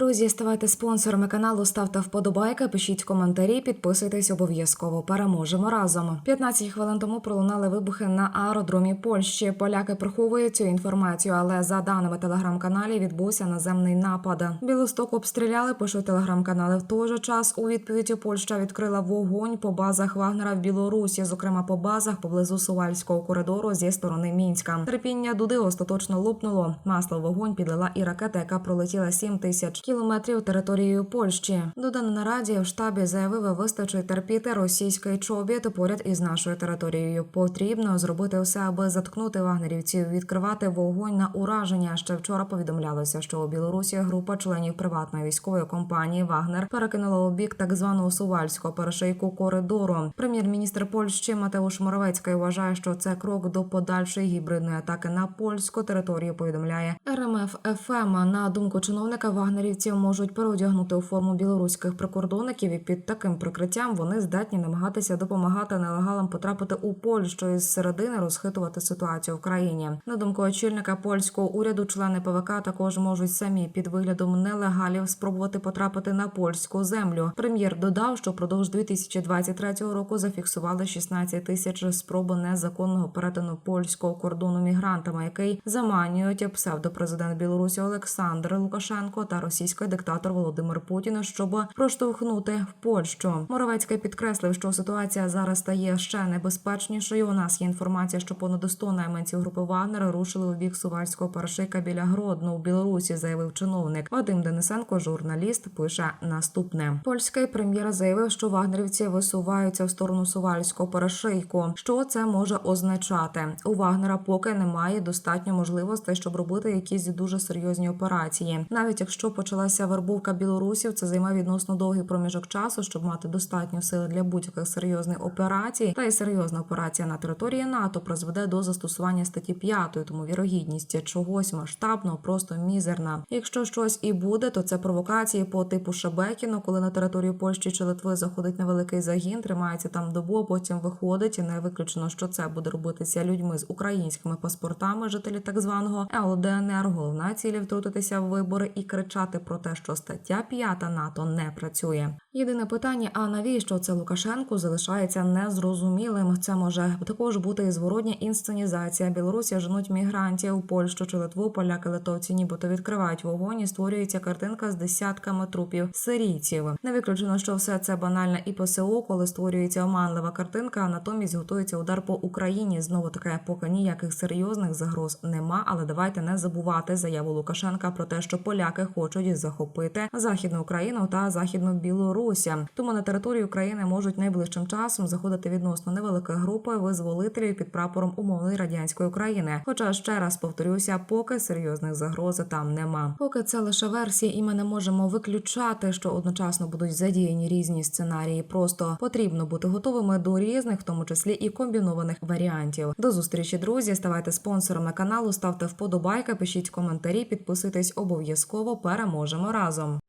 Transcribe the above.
Друзі, ставайте спонсорами каналу, ставте вподобайки, пишіть коментарі, підписуйтесь обов'язково. Переможемо разом. 15 хвилин тому пролунали вибухи на аеродромі Польщі. Поляки приховують цю інформацію, але за даними телеграм-каналі відбувся наземний напад. Білосток обстріляли. Пишуть телеграм-канали. В той же час у відповіді Польща відкрила вогонь по базах Вагнера в Білорусі, зокрема по базах поблизу Сувальського коридору зі сторони Мінська. Терпіння Дуди остаточно лопнуло. Масло вогонь підлила і ракета, яка пролетіла 7 тисяч кілометрів територією Польщі. Дуда на нараді в штабі заявив, вистачить терпіти російський чобіт поряд із нашою територією. Потрібно зробити все, аби заткнути вагнерівців, відкривати вогонь на ураження. Ще вчора повідомлялося, що у Білорусі група членів приватної військової компанії Вагнер перекинула у бік так званого сувальського перешийку коридору. Прем'єр-міністр Польщі Матеуш Моровецький вважає, що це крок до подальшої гібридної атаки на польську територію. Повідомляє РМФ ФМ. На думку чиновника, вагнерівців можуть переодягнути у форму білоруських прикордонників, і під таким прикриттям вони здатні намагатися допомагати нелегалам потрапити у Польщу і з середини розхитувати ситуацію в країні. На думку очільника польського уряду, члени ПВК також можуть самі під виглядом нелегалів спробувати потрапити на польську землю. Прем'єр додав, що впродовж 2023 року зафіксували 16 тисяч спроб незаконного перетину польського кордону мігрантами, який заманюють псевдопрезидент Білорусі Олександр Лукашенко та російський диктатор Володимир Путін, щоб проштовхнути в Польщу. Моровецький підкреслив, що ситуація зараз стає ще небезпечнішою. У нас є інформація, що понад 100 найманців групи Вагнера рушили у бік сувальського першика біля Гродно у Білорусі, заявив чиновник. Вадим Денисенко, журналіст, пише наступне: польський прем'єр заявив, що вагнерівці висуваються в сторону сувальського перешийку. Що це може означати? У Вагнера поки немає достатньо можливостей, щоб робити якісь дуже серйозні операції. Навіть якщо почалася вербовка білорусів, це займе відносно довгий проміжок часу, щоб мати достатньо сили для будь-яких серйозних операцій. Та й серйозна операція на території НАТО призведе до застосування статті 5, тому вірогідність чогось масштабного просто мізерна. Якщо щось і буде, то це провокації по типу Шебекіно, коли на територію Польщі чи Литви заходить невеликий загін, тримається там добу, потім виходить. І не виключено, що це буде робитися людьми з українськими паспортами, жителі так званого ЛДНР. Головна ціль втрутитися в вибори і кричати про те, що стаття 5 НАТО не працює. Єдине питання: а навіщо це Лукашенку залишається незрозумілим? Це може також бути і зворотня інсценізація. Білорусі женуть мігрантів у Польщу чи Литву. Поляки литовці, нібито відкривають вогонь і створюється картинка з десятками трупів сирійців. Не виключено, що все це банальне і ПСО, коли створюється оманлива картинка, а натомість готується удар по Україні. Знову таке, поки ніяких серйозних загроз нема. Але давайте не забувати заяву Лукашенка про те, що поляки хочуть захопити західну Україну та західну Білорусь. Тому на територію України можуть найближчим часом заходити відносно невелика група визволителів під прапором умовної радянської України. Хоча ще раз повторюся, поки серйозних загроз там нема. Поки це лише версії, і ми не можемо виключати, що одночасно будуть задіяні різні сценарії. Просто потрібно бути готовими до різних, в тому числі і комбінованих варіантів. До зустрічі, друзі. Ставайте спонсорами каналу, ставте вподобайки, пишіть коментарі, підписуйтесь обов'язково. Переможемо разом.